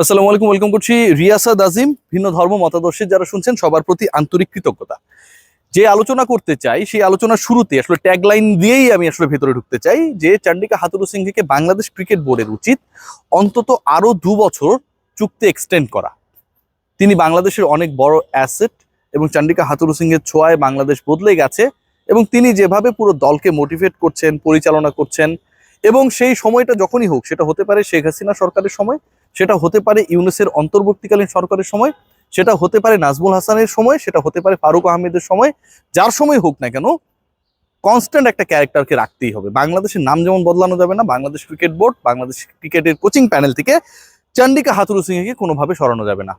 আসসালামু আলাইকুম, ওয়েলকাম করছি রিয়াসাদ আজিম, ভিন্ন ধর্ম মতাদর্শের যারা শুনছেন, সবার প্রতি আন্তরিক কৃতজ্ঞতা। যে আলোচনা করতে চাই, সেই আলোচনা শুরুতে আসলে ট্যাগলাইন দিয়েই আমি আসলে ভেতরে ঢুকতে চাই যে চান্ডিকা হাতুরু সিংকে বাংলাদেশ ক্রিকেট বোর্ডের উচিত অন্তত আরও দু বছর চুক্তি এক্সটেন্ড করা। তিনি বাংলাদেশের অনেক বড় অ্যাসেট এবং চান্ডিকা হাতুরু সিংহের ছোঁয়ায় বাংলাদেশ বদলে গেছে এবং তিনি যেভাবে পুরো দলকে মোটিভেট করছেন, পরিচালনা করছেন এবং সেই সময়টা যখনই হোক, সেটা হতে পারে শেখ হাসিনা সরকারের সময় সেটা হতে পারে ইউনেসের অন্তর্বর্তীকালীন সরকারের সময়, সেটা হতে পারে নাজমুল হাসানের সময়, সেটা হতে পারে ফারুক আহমেদের সময়, যার সময় হোক না কেন কনস্ট্যান্ট একটা ক্যারেক্টারকে রাখতেই হবে। বাংলাদেশের নাম যেমন বদলানো যাবে না, বাংলাদেশ ক্রিকেট বোর্ড বাংলাদেশ ক্রিকেটের কোচিং প্যানেল থেকে চান্ডিকা হাতুরু সিংকে কোনোভাবে সরানো যাবে না।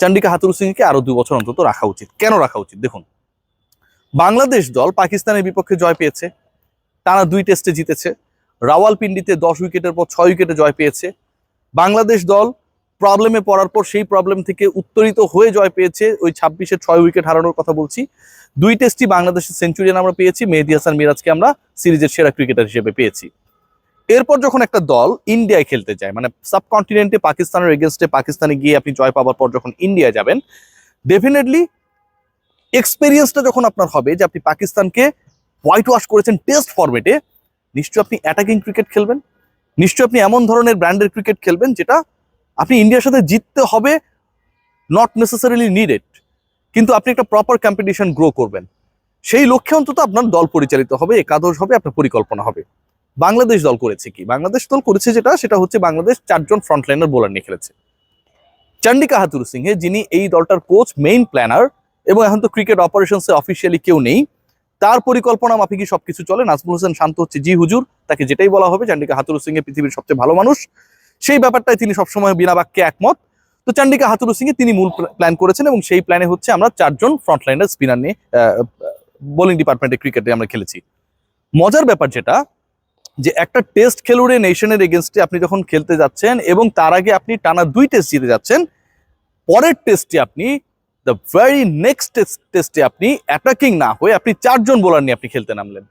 চান্ডিকা হাতুরু সিংকে আরও দুই বছর অন্তত রাখা উচিত। কেন রাখা উচিত? দেখুন, বাংলাদেশ দল পাকিস্তানের বিপক্ষে জয় পেয়েছে। টানা দুই টেস্টে জিতেছে। রাওয়ালপিন্ডিতে দশ উইকেটের পর ছয় উইকেটে জয় পেয়েছে। বাংলাদেশ দল প্রবলেমে পড়ার পর সেই প্রবলেম থেকে উত্তরিত হয়ে জয় পেয়েছে ওই ছাব্বিশে ছয় উইকেট হারানোর কথা বলছি। দুই টেস্টই বাংলাদেশের সেঞ্চুরিয়ান আমরা পেয়েছি, মেহেদি হাসান মিরাজকে আমরা সিরিজের সেরা ক্রিকেটার হিসেবে পেয়েছি। এরপর যখন একটা দল ইন্ডিয়ায় খেলতে যায় মানে সাবকন্টিনেন্টে পাকিস্তানের এগেনস্টে পাকিস্তানে গিয়ে আপনি জয় পাওয়ার পর যখন ইন্ডিয়ায় যাবেন ডেফিনেটলি এক্সপেরিয়েন্সটা যখন আপনার হবে যে আপনি পাকিস্তানকে হোয়াইট ওয়াশ করেছেন টেস্ট ফরম্যাটে নিশ্চয়ই আপনি অ্যাটাকিং ক্রিকেট খেলবেন। নিশ্চয়ই আপনি এমন ধরনের ব্র্যান্ডের ক্রিকেট খেলবেন যেটা আপনি ইন্ডিয়ার সাথে জিততে হবে নট নেসেসারিলি নিডেড কিন্তু আপনি একটা প্রপার কম্পিটিশন গ্রো করবেন। সেই লক্ষ্যে অন্তত আপনার দল পরিচালিত হবে, একাদশ হবে, আপনার পরিকল্পনা হবে। বাংলাদেশ দল করেছে কি? বাংলাদেশ দল করেছে যেটা, সেটা হচ্ছে বাংলাদেশ চারজন ফ্রন্টলাইনার বোলার নিয়ে খেলেছে। চান্ডিকা হাতুরু সিংহে, যিনি এই দলটার কোচ মেইন প্ল্যানার এবং এখন তো ক্রিকেট অপারেশনসে অফিসিয়ালি কেউ নেই তার পরিকল্পনা মাফিকই সবকিছু চলে। নাজমুল হোসেন শান্ত হচ্ছে জি হুজুর, তাকে যেটাই বলা হবে, চান্ডিকা হাতুরু সিং এ পৃথিবীর সবচেয়ে ভালো মানুষ। সেই ব্যাপারটাই তিনি সবসময় বিনা বাক্যে একমত। তো চান্ডিকা হাতুরু সিং তিনি মূল প্ল্যান করেছেন এবং সেই প্ল্যানে হচ্ছে আমরা চারজন ফ্রন্টলাইনার স্পিনার নিয়ে বোলিং ডিপার্টমেন্টে ক্রিকেটে আমরা খেলেছি। মজার ব্যাপার যেটা, যে একটা টেস্ট খেলুড়ে নেশনের এগেনস্টে আপনি যখন খেলতে যাচ্ছেন এবং তার আগে আপনি টানা দুই টেস্ট জিতে যাচ্ছেন, পরের টেস্টে আপনি দ্য ভেরি নেক্সট টেস্টে আপনি অ্যাটাকিং না হয়ে আপনি চারজন বোলার নিয়ে আপনি খেলতে নামলেন।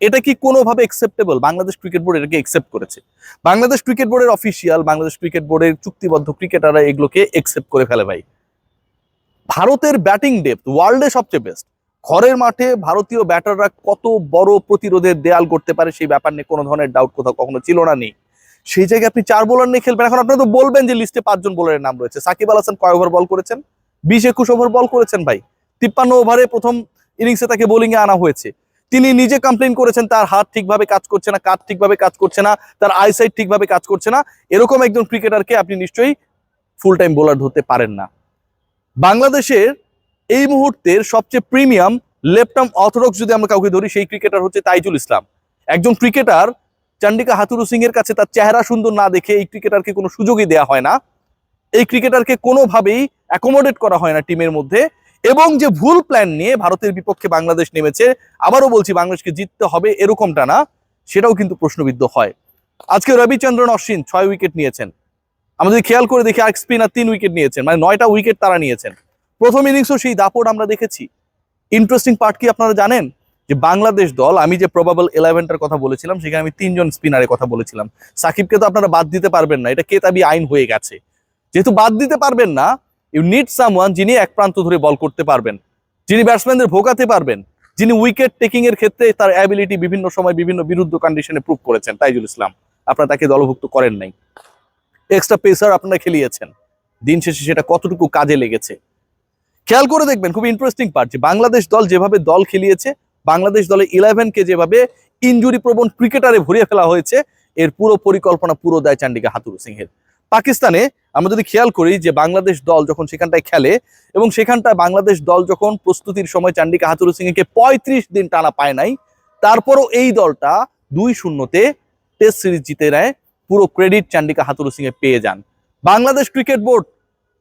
এটা কি কোনোভাবে একসেপ্টেবল বাংলাদেশ ক্রিকেট বোর্ড এটাকে একসেপ্ট করেছে। বাংলাদেশ ক্রিকেট বোর্ডের অফিসিয়াল বাংলাদেশ ক্রিকেট বোর্ডের চুক্তিবদ্ধ ক্রিকেটাররা এগুলোকে একসেপ্ট করে ফেলে ভাই। ভারতের ব্যাটিং ডেপথ ওয়ার্ল্ডে সবচেয়ে বেস্ট ঘরের মাঠে ভারতীয় ব্যাটাররা কত বড় প্রতিরোধের দেয়াল করতে পারে সেই ব্যাপার নিয়ে কোনো ধরনের ডাউট কোথাও কখনো ছিল না, নেই। সেই জায়গায় আপনি চার বোলার নিয়ে খেলবেন। এখন আপনারা তো বলবেন যে লিস্টে পাঁচজন বোলারের নাম রয়েছে। সাকিব আল হাসান কয় ওভার বল করেছেন? বিশ একুশ ওভার বল করেছেন ভাই। তিপ্পান্ন ওভারে প্রথম ইনিংসে তাকে বোলিং এ আনা হয়েছে। তিনি নিজে কমপ্লেন করেছেন, তার হাত ঠিকভাবে কাজ করছে না কাজ ঠিকভাবে কাজ করছে না, তার আইসাইট ঠিকভাবে কাজ করছে না। এরকম একজন ক্রিকেটারকে আপনি নিশ্চয়ই ফুল টাইম বোলার ধরতে পারেন না। বাংলাদেশের এই মুহূর্তের সবচেয়ে প্রিমিয়াম লেফট আর্ম অর্থোডক্স যদি আমরা কাউকে ধরি, সেই ক্রিকেটার হচ্ছে তাইজুল ইসলাম। একজন ক্রিকেটার চান্ডিকা হাতুরু সিং এর কাছে তার চেহারা সুন্দর না দেখে এই ক্রিকেটারকে কোনো সুযোগই দেওয়া হয় না। এই ক্রিকেটারকে কোনোভাবেই অ্যাকোমোডেট করা হয় না টিমের মধ্যে। এবং যে ভুল প্ল্যান নিয়ে ভারতের বিপক্ষে বাংলাদেশ নেমেছে, আবারও বলছি বাংলাদেশকে জিততে হবে এরকমটা না, সেটাও কিন্তু প্রশ্নবিদ্ধ হয়। আজকে রবিচন্দ্রন অশ্বিন ছয় উইকেট নিয়েছেন। আমরা যদি খেয়াল করে দেখি, আরেক স্পিনার তিন উইকেট নিয়েছেন মানে নয়টা উইকেট তারা নিয়েছেন। প্রথম ইনিংসও সেই দাপট আমরা দেখেছি। ইন্টারেস্টিং পার্ট কি আপনারা জানেন? যে বাংলাদেশ দল, আমি যে প্রবাবল ইলেভেনটার কথা বলেছিলাম, সেখানে আমি তিনজন স্পিনারের কথা বলেছিলাম। সাকিবকে তো আপনারা বাদ দিতে পারবেন না, এটা কেতাবি আইন হয়ে গেছে। যেহেতু বাদ দিতে পারবেন না ইউ নিড সামওয়ান যিনি এক প্রান্ত ধরে বল করতে পারবেন। যিনি ব্যাটসম্যানদের ভোগাতে পারবেন। যিনি উইকেট টেকিং এর ক্ষেত্রে তার অ্যাবিলিটি বিভিন্ন সময় বিভিন্ন বিরুদ্ধ কন্ডিশনে প্রুভ করেছেন, তাইজুল ইসলাম। আপনারা তাকে দলভুক্ত করেন নাই। এক্সট্রা পেসার আপনারা খেলিয়েছেন। দিন শেষে সেটা কতটুকু কাজে লেগেছে? খেয়াল করে দেখবেন, খুব ইন্টারেস্টিং পার্ট যে বাংলাদেশ দল যেভাবে দল খেলিয়েছে, বাংলাদেশ দলে ইলেভেনকে যেভাবে ইঞ্জুরি প্রবণ ক্রিকেটারে ভরিয়ে ফেলা হয়েছে, এর পুরো পরিকল্পনা পুরো দায় চান্ডিকা হাতুর সিংহের। পাকিস্তানে আমরা যদি খেয়াল করি যে বাংলাদেশ দল যখন সেখানটায় খেলে এবং সেখানটায় বাংলাদেশ দল যখন প্রস্তুতির সময় চান্ডিকা হাতুরু সিংকে পঁয়ত্রিশ দিন টানা পায় নাই, তারপরও এই দলটা দুই শূন্যতে টেস্ট সিরিজ জিতে নেয়, পুরো ক্রেডিট চান্ডিকা হাতুরু সিংয়ে পেয়ে যান। বাংলাদেশ ক্রিকেট বোর্ড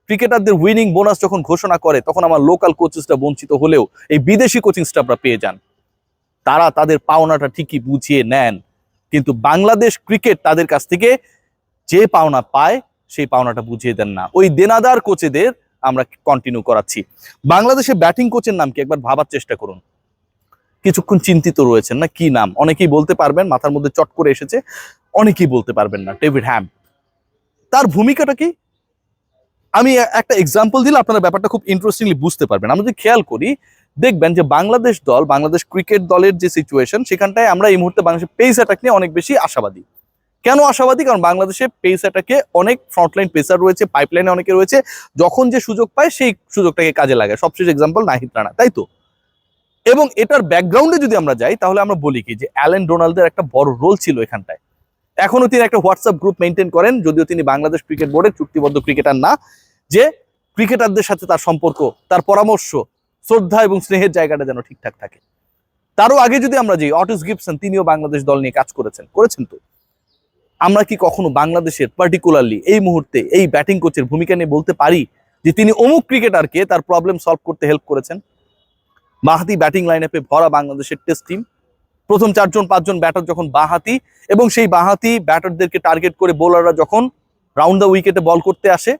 ক্রিকেটারদের উইনিং বোনাস যখন ঘোষণা করে, তখন আমার লোকাল কোচেসটা বঞ্চিত হলেও এই বিদেশি কোচিং স্টাফরা পেয়ে যান। তারা তাদের পাওনাটা ঠিকই বুঝিয়ে নেন। কিন্তু বাংলাদেশ ক্রিকেট তাদের কাছ থেকে যে পাওনা পায়, সেই পাওনাটা বুঝিয়ে দেন না। ওই দেনাদার কোচেদের আমরা কন্টিনিউ করাচ্ছি। বাংলাদেশে ব্যাটিং কোচের নাম কি একবার ভাবার চেষ্টা করুন। কিছুক্ষণ চিন্তিত রয়েছেন না? কি নাম? অনেকেই বলতে পারবেন, মাথার মধ্যে চট করে এসেছে, অনেকেই বলতে পারবেন না, ডেভিড হ্যাম। তার ভূমিকাটা কি? আমি একটা এক্সাম্পল দিলে আপনারা ব্যাপারটা খুব ইন্টারেস্টিংলি বুঝতে পারবেন। আমরা যদি খেয়াল করি, দেখবেন যে বাংলাদেশ দল, বাংলাদেশ ক্রিকেট দলের যে সিচুয়েশন সেখানটায় আমরা এই মুহূর্তে বাংলাদেশের পেস অ্যাটাক নিয়ে অনেক বেশি আশাবাদী। কেন আশাবাদী? কারণ বাংলাদেশে পেস অনেক ফ্রন্টলাইন পেসার রয়েছে পাইপলাইনে অনেকে রয়েছে। যখন যে সুযোগ পায়, সেই সুযোগটাকে কাজে লাগায়। সবশেষ এক্সাম্পল নাহিদ রানা, তাই তো? এবং এটার ব্যাকগ্রাউন্ডে যদি আমরা যাই, তাহলে আমরা বলি কি যে, অ্যালেন ডোনাল্ডের একটা বড় রোল ছিল এখানটায়। এখনও তিনি একটা হোয়াটসঅ্যাপ গ্রুপ মেনটেন করেন, যদিও তিনি বাংলাদেশ ক্রিকেট বোর্ডের চুক্তিবদ্ধ ক্রিকেটার না, যে ক্রিকেটারদের সাথে তার সম্পর্ক, তার পরামর্শ, শ্রদ্ধা এবং স্নেহের জায়গাটা যেন ঠিকঠাক থাকে। তারও আগে যদি আমরা যাই অটিস গিবসন তিনিও বাংলাদেশ দল নিয়ে কাজ করেছেন করেছেন তো? আমরা কি কখনো বাংলাদেশের পার্টিকুলারলি এই মুহূর্তে এই ব্যাটিং কোচের ভূমিকা নিয়ে বলতে পারি যে তিনি অমুক ক্রিকেটারকে তার প্রবলেম সলভ করতে হেল্প করেছেন? বাহাতি ব্যাটিং লাইন আপে ভরা বাংলাদেশের টেস্ট টিম প্রথম চারজন, পাঁচজন ব্যাটার যখন বাহাতি এবং সেই বাহাতি ব্যাটারদেরকে টার্গেট করে বোলাররা যখন রাউন্ড দ্য উইকেটে বল করতে আসে,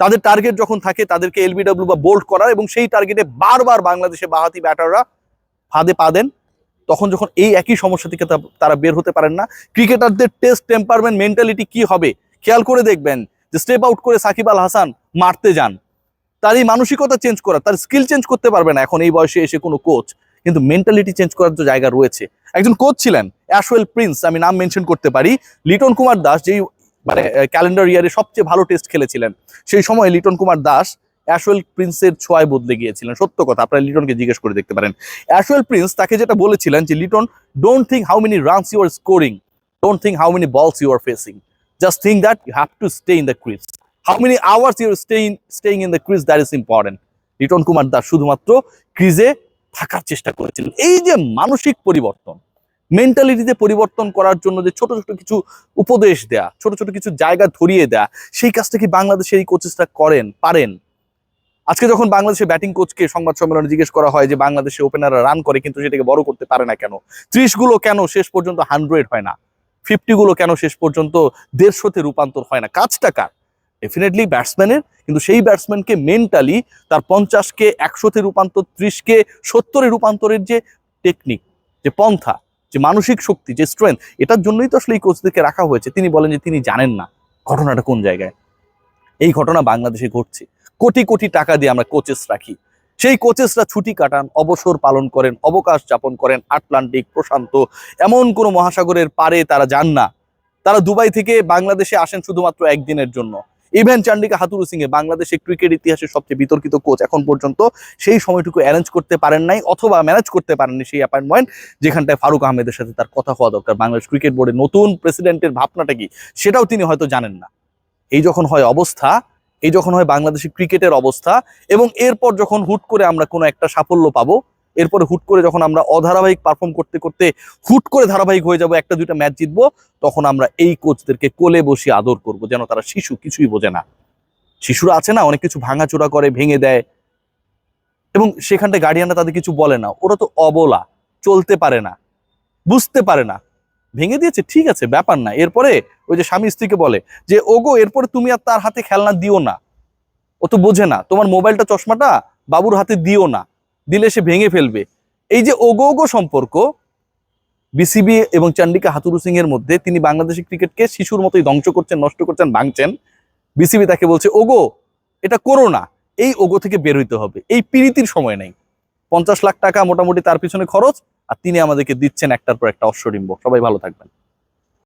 তাদের টার্গেট যখন থাকে তাদেরকে এলবিডব্লিউ বা বোল্ড করার এবং সেই টার্গেটে বারবার বাংলাদেশে বাহাতি ব্যাটাররা ফাঁদে পা দেন। তখন যখন এই একই সমস্যা থেকে তারা বের হতে পারেন না, ক্রিকেটারদের টেস্ট টেম্পারমেন্ট মেন্টালিটি কি হবে? খেয়াল করে দেখবেন যে স্টেপ আউট করে সাকিব আল হাসান মারতে যান। তার এই মানসিকতা চেঞ্জ করা, তার স্কিল চেঞ্জ করতে পারবে না। এখন এই বয়সে এসে কোনো কোচ কিন্তু মেন্টালিটি চেঞ্জ করার তো জায়গা রয়েছে। একজন কোচ ছিলেন অ্যাশওয়েল প্রিন্স আমি নাম মেনশন করতে পারি। লিটন কুমার দাস, যেই মানে ক্যালেন্ডার ইয়ারে সবচেয়ে ভালো টেস্ট খেলেছিলেন, সেই সময় লিটন কুমার দাস অ্যাশওয়েল প্রিন্সের ছোঁয়ায় বদলে গিয়েছিলেন। সত্য কথা, আপনারা লিটনকে জিজ্ঞেস করে দেখতে পারেন। অ্যাশওয়েল প্রিন্স তাকে যেটা বলেছিলেন যে, Liton don't think how many runs you are scoring don't think how many balls you are facing just think that you have to stay in the crease how many hours you stay in staying in the crease that is important Liton Kumar Das শুধুমাত্র ক্রিজে থাকার চেষ্টা করেছিলেন। এই যে মানসিক পরিবর্তন মেন্টালিটিতে পরিবর্তন করার জন্য যে ছোট ছোট কিছু উপদেশ দেয়া, ছোট ছোট কিছু জায়গা ধরিয়ে দেয়া, সেই কাজটা কি বাংলাদেশের এই কোচেসরা করেন, পারেন? আজকে যখন বাংলাদেশের ব্যাটিং কোচকে সংবাদ সম্মেলনে জিজ্ঞেস করা হয় যে বাংলাদেশে ওপেনাররা রান করে, কিন্তু সেটাকে বড় করতে পারে না কেন? ত্রিশগুলো কেন শেষ পর্যন্ত হান্ড্রেড হয় না? ফিফটি গুলো কেন শেষ পর্যন্ত দেড়শোতে রূপান্তর হয় না? কাজটা কার? ডেফিনেটলি ব্যাটসম্যানের কিন্তু সেই ব্যাটসম্যানকে মেন্টালি তার পঞ্চাশকে, একশোতে রূপান্তর, ত্রিশকে, সত্তরে রূপান্তরের যে টেকনিক যে পন্থা, যে মানসিক শক্তি, যে স্ট্রেংথ এটার জন্যই তো আসলে এই কোচদেরকে রাখা হয়েছে। তিনি বলেন যে তিনি জানেন না ঘটনাটা কোন জায়গায়। এই ঘটনা বাংলাদেশে ঘটছে। কোটি কোটি টাকা দিয়ে আমরা কোচেস রাখি। সেই কোচেসরা ছুটি কাটান, অবসর পালন করেন, অবকাশ যাপন করেন, আটলান্টিক, প্রশান্ত, এমন কোনো মহাসাগরের পারে তারা যান না। তারা দুবাই থেকে বাংলাদেশে আসেন শুধুমাত্র একদিনের জন্য। ইভেন চান্ডিকা হাতুরু সিং এ বাংলাদেশের ক্রিকেট ইতিহাসের সবচেয়ে বিতর্কিত কোচ এখন পর্যন্ত সেই সময়টুকু অ্যারেঞ্জ করতে পারেন নাই অথবা ম্যানেজ করতে পারেননি সেই অ্যাপয়েন্টমেন্ট যেখানটায় ফারুক আহমেদের সাথে তার কথা হওয়া দরকার। বাংলাদেশ ক্রিকেট বোর্ডের নতুন প্রেসিডেন্টের ভাবনাটা কি? সেটাও তিনি হয়তো জানেন না। এই যখন হয় অবস্থা এই যখন হয় বাংলাদেশের ক্রিকেটের অবস্থা এবং এরপর যখন হুট করে আমরা কোনো একটা সাফল্য পাবো, এরপরে হুট করে যখন আমরা অধারাবাহিক পারফর্ম করতে করতে হুট করে ধারাবাহিক হয়ে যাব, একটা দুইটা ম্যাচ জিতবো, তখন আমরা এই কোচদেরকে কোলে বসিয়ে আদর করব যেন তারা শিশু কিছুই বোঝে না। শিশুরা আছে না, অনেক কিছু ভাঙাচোরা করে, ভেঙে দেয়। এবং সেখানটায় গার্ডিয়ানরা তাদের কিছু বলে না। ওরা তো অবলা, চলতে পারে না, বুঝতে পারে না। ভেঙে দিয়েছে? ঠিক আছে, ব্যাপার না। এরপরে ওই যে স্বামী স্ত্রীকে বলে যে, ওগো, এরপরে তুমি আর তার হাতে খেলনা দিও না। ও তো বোঝে না। তোমার মোবাইলটা, চশমাটা বাবুর হাতে দিও না। দিলে সে ভেঙে ফেলবে। এই যে ওগো ওগো সম্পর্ক, বিসিবি এবং চান্ডিকা হাতুরু সিং এর মধ্যে তিনি বাংলাদেশি ক্রিকেটকে শিশুর মতোই ধ্বংস করছেন, নষ্ট করছেন, ভাঙছেন। বিসিবি তাকে বলছে, ওগো, এটা করো না। এই ওগো থেকে বের হইতে হবে। এই পিরিতির সময় নেই। পঞ্চাশ লাখ টাকা মোটামুটি তার পিছনে খরচ। আর তিনি আমাদেরকে দিচ্ছেন একটার পর একটা অশ্বডিম্ব সবাই ভালো থাকবেন।